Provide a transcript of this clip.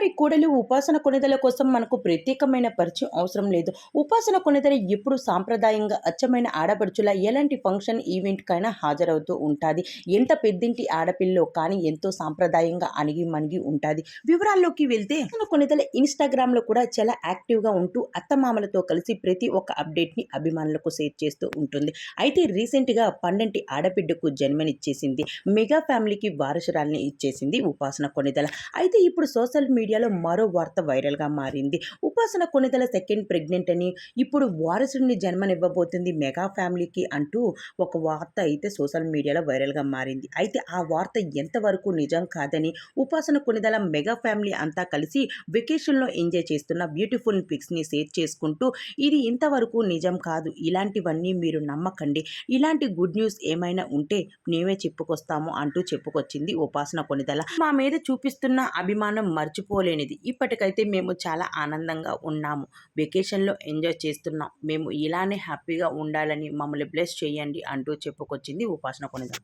అత్తవారి కూడలు ఉపాసన కొనిదల కోసం మనకు ప్రత్యేకమైన పరిచయం అవసరం లేదు. ఉపాసన కొనిదల ఎప్పుడు సాంప్రదాయంగా అచ్చమైన ఆడపడుచులా ఎలాంటి ఫంక్షన్ ఈవెంట్కైనా హాజరవుతూ ఉంటుంది. ఎంత పెద్దింటి ఆడపిల్లో కానీ ఎంతో సాంప్రదాయంగా అణిగి మణిగి ఉంటుంది. వివరాల్లోకి వెళ్తే ఉపాసన కొనిదల ఇన్స్టాగ్రామ్లో కూడా చాలా యాక్టివ్గా ఉంటూ అత్తమామలతో కలిసి ప్రతి ఒక్క అప్డేట్ని అభిమానులకు షేర్ చేస్తూ ఉంటుంది. అయితే రీసెంట్గా పండంటి ఆడబిడ్డకు జన్మనిచ్చేసింది. మెగా ఫ్యామిలీకి వారసురాల్ని ఇచ్చేసింది ఉపాసన కొనిదల. అయితే ఇప్పుడు సోషల్ మీడియా మీడియాలో మరో వార్త వైరల్గా మారింది. ఉపాసన కొనిదల సెకండ్ ప్రెగ్నెంట్ అని ఇప్పుడు వారసుడిని జన్మనివ్వబోతుంది మెగా ఫ్యామిలీకి అంటూ ఒక వార్త అయితే సోషల్ మీడియాలో వైరల్గా మారింది. అయితే ఆ వార్త ఎంతవరకు నిజం కాదని ఉపాసన కొనిదల మెగా ఫ్యామిలీ అంతా కలిసి వెకేషన్లో ఎంజాయ్ చేస్తున్న బ్యూటిఫుల్ పిక్స్ని షేర్ చేసుకుంటూ ఇది ఇంతవరకు నిజం కాదు ఇలాంటివన్నీ మీరు నమ్మకండి. ఇలాంటి గుడ్ న్యూస్ ఏమైనా ఉంటే మేమే చెప్పుకొస్తాము అంటూ చెప్పుకొచ్చింది ఉపాసన కొనిదల. మా మీద చూపిస్తున్న అభిమానం మర్చిపోలేనిది ఇప్పటికైతే మేము చాలా ఆనందంగా ఉన్నాము. వెకేషన్లో ఎంజాయ్ చేస్తున్నాం. మేము ఇలానే హ్యాపీగా ఉండాలని మమ్మల్ని బ్లెస్ చేయండి అంటూ చెప్పుకొచ్చింది ఉపాసన కొనిదల